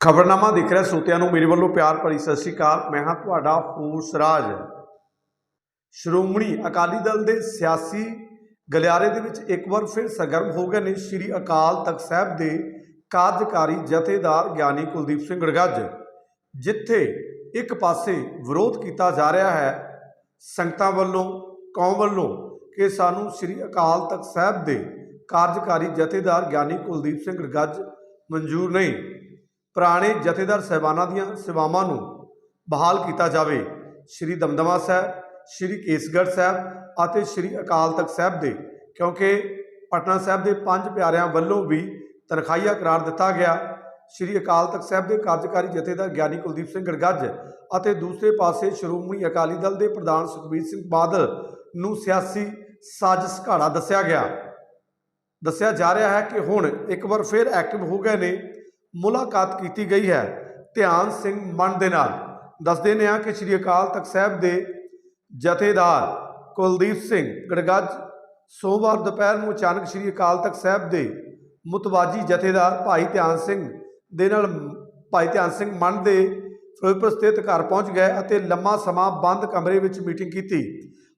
ਖਬਰਨਾਮਾ ਦੇਖ ਰਿਹਾ ਸੋਤਿਆਂ ਨੂੰ, ਮੇਰੇ ਵੱਲੋਂ ਪਿਆਰ ਭਰੀ ਸਤਿ ਸ਼੍ਰੀ ਅਕਾਲ। ਮੈਂ ਹਾਂ ਤੁਹਾਡਾ ਹੋਸ ਰਾਜ। ਸ਼੍ਰੋਮਣੀ ਅਕਾਲੀ ਦਲ ਦੇ ਸਿਆਸੀ ਗਲਿਆਰੇ ਦੇ ਵਿੱਚ ਇੱਕ ਵਾਰ ਫਿਰ ਸਰਗਰਮ ਹੋ ਗਏ ਨੇ ਸ੍ਰੀ ਅਕਾਲ ਤਖਤ ਸਾਹਿਬ ਦੇ ਕਾਰਜਕਾਰੀ ਜਥੇਦਾਰ ਗਿਆਨੀ ਕੁਲਦੀਪ ਸਿੰਘ ਗੜਗੱਜ, ਜਿੱਥੇ ਇੱਕ ਪਾਸੇ ਵਿਰੋਧ ਕੀਤਾ ਜਾ ਰਿਹਾ ਹੈ। ਸੰਗਤਾਂ ਵੱਲੋਂ, ਕੌਮ ਵੱਲੋਂ ਕਿ ਸਾਨੂੰ ਸ੍ਰੀ ਅਕਾਲ ਤਖਤ ਸਾਹਿਬ ਦੇ ਕਾਰਜਕਾਰੀ ਜਥੇਦਾਰ ਗਿਆਨੀ ਕੁਲਦੀਪ ਸਿੰਘ ਗੜਗੱਜ ਮਨਜ਼ੂਰ ਨਹੀਂ। ਪੁਰਾਣੇ ਜਥੇਦਾਰ ਸਹਿਬਾਨਾਂ ਦੀਆਂ ਸੇਵਾਵਾਂ ਨੂੰ ਬਹਾਲ ਕੀਤਾ ਜਾਵੇ। ਸ਼੍ਰੀ ਦਮਦਮਾ ਸਾਹਿਬ, ਸ਼੍ਰੀ ਕੇਸਗੜ੍ਹ ਸਾਹਿਬ ਅਤੇ ਸ਼੍ਰੀ ਅਕਾਲ ਤਖਤ ਸਾਹਿਬ ਦੇ, ਕਿਉਂਕਿ ਪਟਨਾ ਸਾਹਿਬ ਦੇ ਪੰਜ ਪਿਆਰਿਆਂ ਵੱਲੋਂ ਵੀ ਤਨਖਾਹੀਆ ਕਰਾਰ ਦਿੱਤਾ ਗਿਆ। ਸ਼੍ਰੀ ਅਕਾਲ ਤਖਤ ਸਾਹਿਬ ਦੇ ਕਾਰਜਕਾਰੀ ਜਥੇਦਾਰ ਗਿਆਨੀ ਕੁਲਦੀਪ ਸਿੰਘ ਗੜਗੱਜ ਅਤੇ ਦੂਸਰੇ ਪਾਸੇ ਸ਼੍ਰੋਮਣੀ ਅਕਾਲੀ ਦਲ ਦੇ ਪ੍ਰਧਾਨ ਸੁਖਬੀਰ ਸਿੰਘ ਬਾਦਲ ਨੂੰ ਸਿਆਸੀ ਸਾਜ਼ਿਸ਼ ਘਾੜਾ ਦੱਸਿਆ ਗਿਆ। ਦੱਸਿਆ ਜਾ ਰਿਹਾ ਹੈ ਕਿ ਹੁਣ ਇੱਕ ਵਾਰ ਫਿਰ ਐਕਟਿਵ ਹੋ ਗਏ ਨੇ। ਮੁਲਾਕਾਤ ਕੀਤੀ ਗਈ ਹੈ ਧਿਆਨ ਸਿੰਘ ਮਨ ਦੇ ਨਾਲ। ਦੱਸਦੇ ਨੇ ਆ ਕਿ ਸ੍ਰੀ ਅਕਾਲ ਤਖਤ ਸਾਹਿਬ ਦੇ ਜਥੇਦਾਰ ਕੁਲਦੀਪ ਸਿੰਘ ਗੜਗੱਜ ਸੋਮਵਾਰ ਦੁਪਹਿਰ ਨੂੰ ਅਚਾਨਕ ਸ੍ਰੀ ਅਕਾਲ ਤਖਤ ਸਾਹਿਬ ਦੇ ਮੁਤਵਾਜੀ ਜਥੇਦਾਰ ਭਾਈ ਧਿਆਨ ਸਿੰਘ ਦੇ ਨਾਲ ਭਾਈ ਧਿਆਨ ਸਿੰਘ ਮਨ ਦੇ ਫਿਰੋਜ਼ਪੁਰ ਸਥਿਤ ਘਰ ਪਹੁੰਚ ਗਏ ਅਤੇ ਲੰਮਾ ਸਮਾਂ ਬੰਦ ਕਮਰੇ ਵਿੱਚ ਮੀਟਿੰਗ ਕੀਤੀ।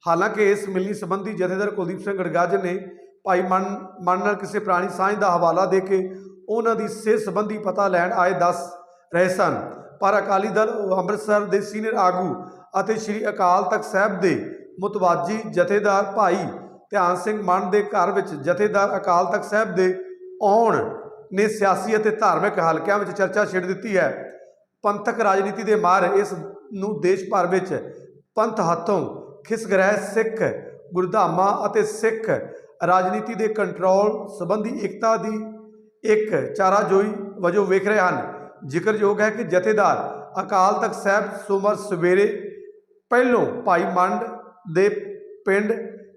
ਹਾਲਾਂਕਿ ਇਸ ਮਿਲਣੀ ਸੰਬੰਧੀ ਜਥੇਦਾਰ ਕੁਲਦੀਪ ਸਿੰਘ ਗੜਗੱਜ ਨੇ ਭਾਈ ਮਨ ਮਨ ਨਾਲ ਕਿਸੇ ਪੁਰਾਣੀ ਸਾਂਝ ਦਾ ਹਵਾਲਾ ਦੇ ਕੇ ਉਹਨਾਂ ਦੀ ਸਿਹਤ ਸੰਬੰਧੀ ਪਤਾ ਲੈਣ ਆਏ ਦੱਸ ਰਹੇ ਸਨ। ਪਰ ਅਕਾਲੀ ਦਲ ਅੰਮ੍ਰਿਤਸਰ ਦੇ ਸੀਨੀਅਰ ਆਗੂ ਅਤੇ ਸ੍ਰੀ ਅਕਾਲ ਤਖਤ ਸਾਹਿਬ ਦੇ ਮੁਤਵਾਜੀ ਜਥੇਦਾਰ ਭਾਈ ਧਿਆਨ ਸਿੰਘ ਮਨ ਦੇ ਘਰ ਵਿੱਚ ਜਥੇਦਾਰ ਅਕਾਲ ਤਖਤ ਸਾਹਿਬ ਦੇ ਆਉਣ ਨੇ ਸਿਆਸੀ ਅਤੇ ਧਾਰਮਿਕ ਹਲਕਿਆਂ ਵਿੱਚ ਚਰਚਾ ਛੇੜ ਦਿੱਤੀ ਹੈ। ਪੰਥਕ ਰਾਜਨੀਤੀ ਦੇ ਮਾਰ ਇਸ ਨੂੰ ਦੇਸ਼ ਭਰ ਵਿੱਚ ਪੰਥ ਹੱਥੋਂ ਖਿਸਗਰਹਿ ਸਿੱਖ, ਗੁਰਧਾਮਾਂ ਅਤੇ ਸਿੱਖ ਰਾਜਨੀਤੀ ਦੇ ਕੰਟਰੋਲ ਸੰਬੰਧੀ ਇਕਤਾ ਦੀ ਇੱਕ ਚਾਰਾਜੋਈ ਵਜੋਂ ਵੇਖ ਰਹੇ ਹਨ। ਜ਼ਿਕਰਯੋਗ ਹੈ ਕਿ ਜਥੇਦਾਰ ਅਕਾਲ ਤਖਤ ਸਾਹਿਬ ਸੋਮਵਾਰ ਸਵੇਰੇ ਪਹਿਲੋਂ ਭਾਈ ਮੰਡ ਦੇ ਪਿੰਡ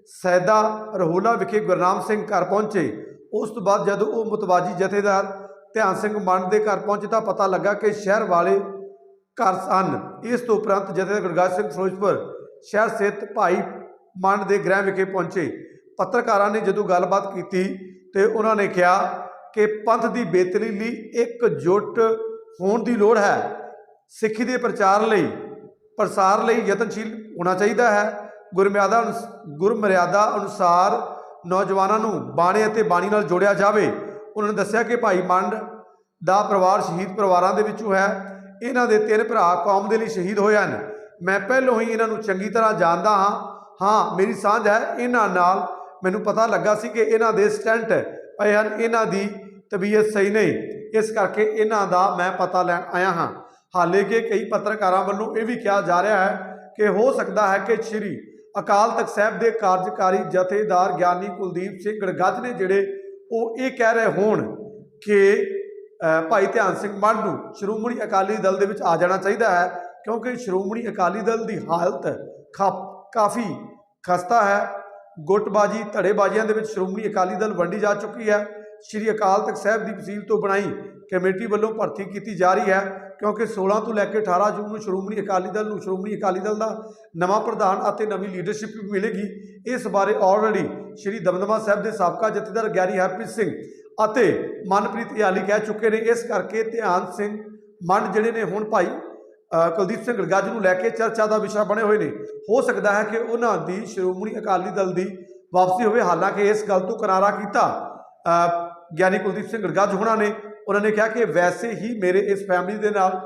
ਸੈਦਾ ਰਹੋਲਾ ਵਿਖੇ ਗੁਰਨਾਮ ਸਿੰਘ ਘਰ ਪਹੁੰਚੇ। ਉਸ ਤੋਂ ਬਾਅਦ ਜਦੋਂ ਉਹ ਮੁਤਵਾਜੀ ਜਥੇਦਾਰ ਧਿਆਨ ਸਿੰਘ ਮੰਡ ਦੇ ਘਰ ਪਹੁੰਚੇ ਤਾਂ ਪਤਾ ਲੱਗਾ ਕਿ ਸ਼ਹਿਰ ਵਾਲੇ ਘਰ ਸਨ। ਇਸ ਤੋਂ ਉਪਰੰਤ ਜਥੇਦਾਰ ਗੁਰਗਾਜ ਸਿੰਘ ਫਿਰੋਜ਼ਪੁਰ ਸ਼ਹਿਰ ਸਥਿਤ ਭਾਈ ਮੰਡ ਦੇ ਗ੍ਰਹਿ ਵਿਖੇ ਪਹੁੰਚੇ। ਪੱਤਰਕਾਰਾਂ ਨੇ ਜਦੋਂ ਗੱਲਬਾਤ ਕੀਤੀ ਤੇ ਉਹਨਾਂ ਨੇ ਕਿਹਾ ਕਿ ਪੰਥ ਦੀ ਬਿਹਤਰੀ ਲਈ ਇੱਕ ਇਕਜੁੱਟ ਹੋਣ ਦੀ ਲੋੜ ਹੈ। ਸਿੱਖੀ ਦੇ ਪ੍ਰਚਾਰ ਲਈ, ਪ੍ਰਸਾਰ ਲਈ ਯਤਨਸ਼ੀਲ ਹੋਣਾ ਚਾਹੀਦਾ ਹੈ। ਗੁਰਮਿਆਦਾ ਅਨੁਸ- ਗੁਰਮਰਿਆਦਾ ਅਨੁਸਾਰ ਨੌਜਵਾਨਾਂ ਨੂੰ ਬਾਣੇ ਅਤੇ ਬਾਣੀ ਨਾਲ ਜੋੜਿਆ ਜਾਵੇ। ਉਹਨਾਂ ਨੇ ਦੱਸਿਆ ਕਿ ਭਾਈ ਮੰਡ ਦਾ ਪਰਿਵਾਰ ਸ਼ਹੀਦ ਪਰਿਵਾਰਾਂ ਦੇ ਵਿੱਚੋਂ ਹੈ। ਇਹਨਾਂ ਦੇ ਤਿੰਨ ਭਰਾ ਕੌਮ ਦੇ ਲਈ ਸ਼ਹੀਦ ਹੋਏ ਹਨ। ਮੈਂ ਪਹਿਲੋਂ ਹੀ ਇਹਨਾਂ ਨੂੰ ਚੰਗੀ ਤਰ੍ਹਾਂ ਜਾਣਦਾ ਹਾਂ। ਹਾਂ, ਮੇਰੀ ਸਾਂਝ ਹੈ। ਇਹਨਾਂ ਨਾਲ ਮੈਨੂੰ ਪਤਾ ਲੱਗਾ ਸੀ ਕਿ ਇਹਨਾਂ ਦੇ ਸਟੈਂਟ ਪਏ ਹਨ। ਇਹਨਾਂ ਦੀ ਤਬੀਅਤ ਸਹੀ ਨਹੀਂ, ਇਸ ਕਰਕੇ ਇਹਨਾਂ ਦਾ ਮੈਂ ਪਤਾ ਲੈਣ ਆਇਆ ਹਾਂ। ਹਾਲੇ ਕਿ ਕਈ ਪੱਤਰਕਾਰਾਂ ਵੱਲੋਂ ਇਹ ਵੀ ਕਿਹਾ ਜਾ ਰਿਹਾ ਹੈ ਕਿ ਹੋ ਸਕਦਾ ਹੈ ਕਿ ਸ਼੍ਰੀ ਅਕਾਲ ਤਖਤ ਸਾਹਿਬ ਦੇ ਕਾਰਜਕਾਰੀ ਜਥੇਦਾਰ ਗਿਆਨੀ ਕੁਲਦੀਪ ਸਿੰਘ ਗੜਗੱਜ ਨੇ ਜਿਹੜੇ ਉਹ ਇਹ ਕਹਿ ਰਹੇ ਹੋਣ ਕਿ ਭਾਈ ਧਿਆਨ ਸਿੰਘ ਮੰਡ ਨੂੰ ਸ਼੍ਰੋਮਣੀ ਅਕਾਲੀ ਦਲ ਦੇ ਵਿੱਚ ਆ ਜਾਣਾ ਚਾਹੀਦਾ ਹੈ, ਕਿਉਂਕਿ ਸ਼੍ਰੋਮਣੀ ਅਕਾਲੀ ਦਲ ਦੀ ਹਾਲਤ ਖਾ- ਕਾਫੀ ਖਸਤਾ ਹੈ। ਗੁੱਟਬਾਜੀ, ਧੜੇਬਾਜ਼ੀਆਂ ਦੇ ਵਿੱਚ ਸ਼੍ਰੋਮਣੀ ਅਕਾਲੀ ਦਲ ਵੰਡੀ ਜਾ ਚੁੱਕੀ ਹੈ। ਸ਼੍ਰੀ ਅਕਾਲ ਤਖਤ ਸਾਹਿਬ ਦੀ ਵਸੀਲ ਤੋਂ ਬਣਾਈ ਕਮੇਟੀ ਵੱਲੋਂ ਭਰਤੀ ਕੀਤੀ ਜਾ ਰਹੀ ਹੈ, ਕਿਉਂਕਿ 16 ਤੋਂ ਲੈ ਕੇ 18 ਜੂਨ ਨੂੰ ਸ਼੍ਰੋਮਣੀ ਅਕਾਲੀ ਦਲ ਨੂੰ ਸ਼੍ਰੋਮਣੀ ਅਕਾਲੀ ਦਲ ਦਾ ਨਵਾਂ ਪ੍ਰਧਾਨ ਅਤੇ ਨਵੀਂ ਲੀਡਰਸ਼ਿਪ ਵੀ ਮਿਲੇਗੀ। ਇਸ ਬਾਰੇ ਆਲਰੇਡੀ ਸ਼੍ਰੀ ਦਮਦਮਾ ਸਾਹਿਬ ਦੇ ਸਾਬਕਾ ਜਥੇਦਾਰ ਗਿਆਨੀ ਹਰਪ੍ਰੀਤ ਸਿੰਘ ਅਤੇ ਮਨਪ੍ਰੀਤ ਇਆਲੀ ਕਹਿ ਚੁੱਕੇ ਨੇ। ਇਸ ਕਰਕੇ ਧਿਆਨ ਸਿੰਘ ਮੰਡ ਜਿਹੜੇ ਨੇ ਹੁਣ ਭਾਈ ਕੁਲਦੀਪ ਸਿੰਘ ਗੜਗੱਜ ਨੂੰ ਲੈ ਕੇ ਚਰਚਾ ਦਾ ਵਿਸ਼ਾ ਬਣੇ ਹੋਏ ਨੇ। ਹੋ ਸਕਦਾ ਹੈ ਕਿ ਉਹਨਾਂ ਦੀ ਸ਼੍ਰੋਮਣੀ ਅਕਾਲੀ ਦਲ ਦੀ ਵਾਪਸੀ ਹੋਵੇ। ਹਾਲਾਂਕਿ ਇਸ ਗੱਲ ਤੋਂ ਕਿਨਾਰਾ ਕੀਤਾ ਗਿਆਨੀ ਕੁਲਦੀਪ ਸਿੰਘ ਗੜਗਾਜ ਹੋਣਾ ਨੇ, ਉਹਨਾਂ ਨੇ ਕਿਹਾ ਕਿ ਵੈਸੇ ਹੀ ਮੇਰੇ ਇਸ ਫੈਮਿਲੀ ਦੇ ਨਾਲ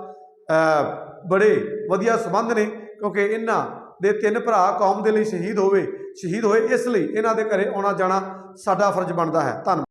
ਬੜੇ ਵਧੀਆ ਸੰਬੰਧ ਨੇ, ਕਿਉਂਕਿ ਇਹਨਾਂ ਦੇ ਤਿੰਨ ਭਰਾ ਕੌਮ ਦੇ ਲਈ ਸ਼ਹੀਦ ਹੋਵੇ, ਸ਼ਹੀਦ ਹੋਏ ਇਸ ਲਈ ਇਹਨਾਂ ਦੇ ਘਰੇ ਆਉਣਾ ਜਾਣਾ ਸਾਡਾ ਫਰਜ਼ ਬਣਦਾ ਹੈ। ਧੰਨਵਾਦ।